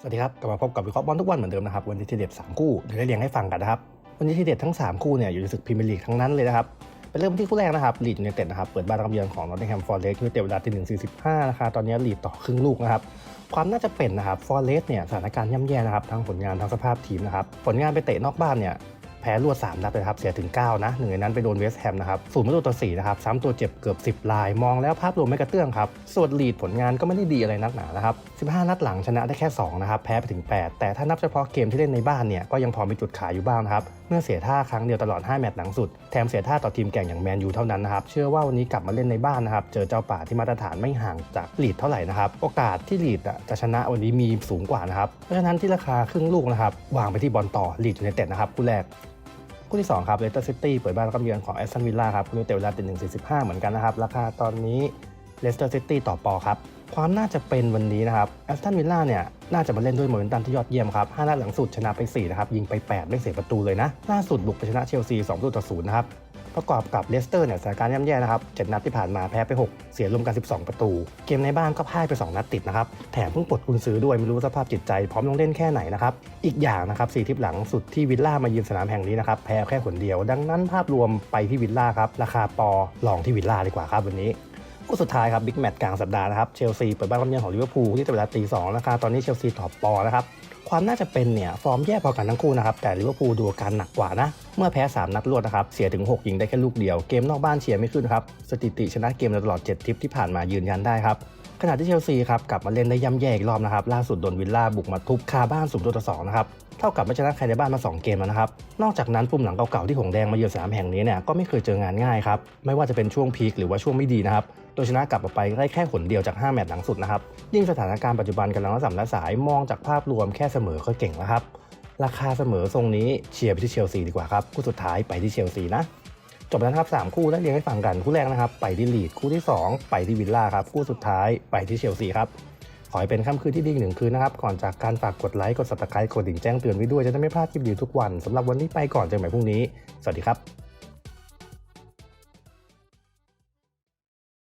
สวัสดีครับ กลับมาพบกับวิเคราะห์บอลทุกวันเหมือนเดิมนะครับ วันนี้ทีเด็ด3คู่เดี๋ยวได้เรียงให้ฟังกันนะครับ วันนี้ทีเด็ดทั้ง 3 คู่เนี่ยอยู่ในศึกพรีเมียร์ลีกทั้งนั้นเลยนะครับไปเริ่มที่คู่แรกนะครับลีดยูไนเต็ดนะครับ เปิดบ้านรับเยือนของนอตติงแฮมฟอร์เรสต์ยูไนเต็ดเวลาตีหนึ่งสี่สิบห้านะครับตอนนี้ลีดต่อครึ่งลูกนะครับ ความน่าจะเป็นนะครับฟอร์เรสต์เนี่ยสถานการณ์ย่ำแย่นะครับทั้งผลงานทั้งสภาพทีมนะครับ ผลงานไปเตะนอกบ้านเนี่ย พ้รวด 3 นัดเลยครับเสียถึง 9 นะหนึ่งในนั้นไปโดนเวสต์แฮมนะครับศูนย์ประตูต่อ4นะครับซ้ำตัวเจ็บเกือบ 10 ลาย มองแล้วภาพรวมไม่กระเตื้องครับ ส่วนลีดผลงานก็ไม่ได้ดีอะไรนักหนานะครับ 15 นัดหลังชนะได้แค่ 2 นะครับ แพ้ไปถึง 8 แต่ถ้านับเฉพาะเกมที่เล่นในบ้านเนี่ยก็ยังพอมีจุดขายอยู่บ้างนะครับเมื่อเสียท่าครั้งเดียวตลอด 5 แมตช์หลังสุด แถมเสียท่าต่อทีมแก่งอย่างแมนยูเท่านั้นนะครับ เชื่อว่าวันนี้กลับมาเล่นในบ้านนะครับ เจอเจ้าป่าที่มาตรฐานไม่ห่างจากลีดเท่าไหร่นะครับ โอกาสที่ลีดจะชนะวันนี้มีสูงกว่านะครับ เพราะฉะนั้นที่ราคาครึ่งลูกนะครับ วางไปที่บอลต่อลีดยูไนเต็ดนะครับคู่แรก คู่ที่2ครับเลสเตอร์ซิตี้เปิดบ้านรับเยือนของแอสตันวิลล่าครับคู่นี้เตลเวลาตีหนึ่งสี่สิบห้าเหมือนกันนะครับ ราคาตอนนี้เลสเตอร์ซิตี้ต่อปอครับ ความน่าจะเป็นวันนี้นะครับแอสตันวิลล่าเนี่ยน่าจะมาเล่นด้วยโมเมนตัมที่ยอดเยี่ยมครับ5นัดหลังสุดชนะไป4นะครับยิงไป 8 ไม่เสียประตูเลยนะล่าสุดบุกไปชนะเชลซี2ประตูต่อ0นะครับ ประกอบกับเลสเตอร์เนี่ยสถานการณ์ย่ำแย่นะครับเจ็ดนัดที่ผ่านมาแพ้ไป 6 เสียรวมกัน 12 ประตู เกมในบ้านก็พ่ายไป 2 นัดติดนะครับแถมเพิ่งปลดกุนซื้อด้วยไม่รู้สภาพจิตใจ พร้อมลงเล่นแค่ไหนนะครับอีกอย่างนะครับสี่ทิปหลังสุดที่วิลล่ามายืนสนามแห่งนี้นะครับแพ้แค่ผลเดียว ดังนั้นภาพรวมไปที่วิลล่าครับราคาปอลองที่วิลล่าดีกว่าครับวันนี้ คู่สุดท้ายครับบิ๊กแมตช์กลางสัปดาห์นะครับเชลซีเปิดบ้านรับเยือนของลิเวอร์พูลที่เวลาตีสองนะครับตอนนี้เชลซีถอดปอนะครับความน่าจะเป็นเนี่ยฟอร์มแย่พอกันทั้งคู่นะครับแต่ลิเวอร์พูลดูการหนักกว่านะ เมื่อแพ้ 3 นัดรวดนะครับเสียถึง 6 ยิงได้แค่ลูกเดียว เกมนอกบ้านเชียร์ไม่ขึ้นครับสถิติชนะเกมในตลอด 7ทริปที่ผ่านมายืนยันได้ครับขณะที่เชลซีครับกลับมาเล่นได้ย่ำแย่อีกรอบนะครับล่าสุดโดนวิลล่าบุกมาทุบคาบ้านสูงตัวต่อสองนะครับ ท่ากับไม่ชนะใครในบ้านมา 2 เกมแล้วนะครับ นอกจากนั้นปุ่มหลังเก่าๆที่หงแดงมาเยือนสนามแห่งนี้เนี่ยก็ไม่เคยเจองานง่ายครับ ไม่ว่าจะเป็นช่วงพีคหรือว่าช่วงไม่ดีนะครับ โดยชนะกลับไปได้แค่ผลเดียวจาก 5 แมตช์หลังสุดนะครับ ยิ่งสถานการณ์ปัจจุบันกำลังระสำระสายมองจากภาพรวมแค่เสมอก็เก่งแล้วครับ ราคาเสมอทรงนี้เชียร์ไปที่เชลซีดีกว่าครับคู่สุดท้ายไปที่เชลซีนะจบแล้วนะครับ3คู่แล้วเรียงให้ฟังกันคู่แรกนะครับไปที่ลีดคู่ที่ 2 ไปที่วิลล่าครับคู่สุดท้ายไปที่เชลซีครับ อให้เป็นค่ำคืนที่ดีอีกหนึ่งคืนนะครับ ก่อนจากการฝากกดไลค์ กด subscribe กดดิ่งแจ้งเตือนไว้ด้วย จะได้ไม่พลาดคลิปดีทุกวันสำหรับวันนี้ไปก่อนเจอกันใหม่พรุ่งนี้ สวัสดีครับ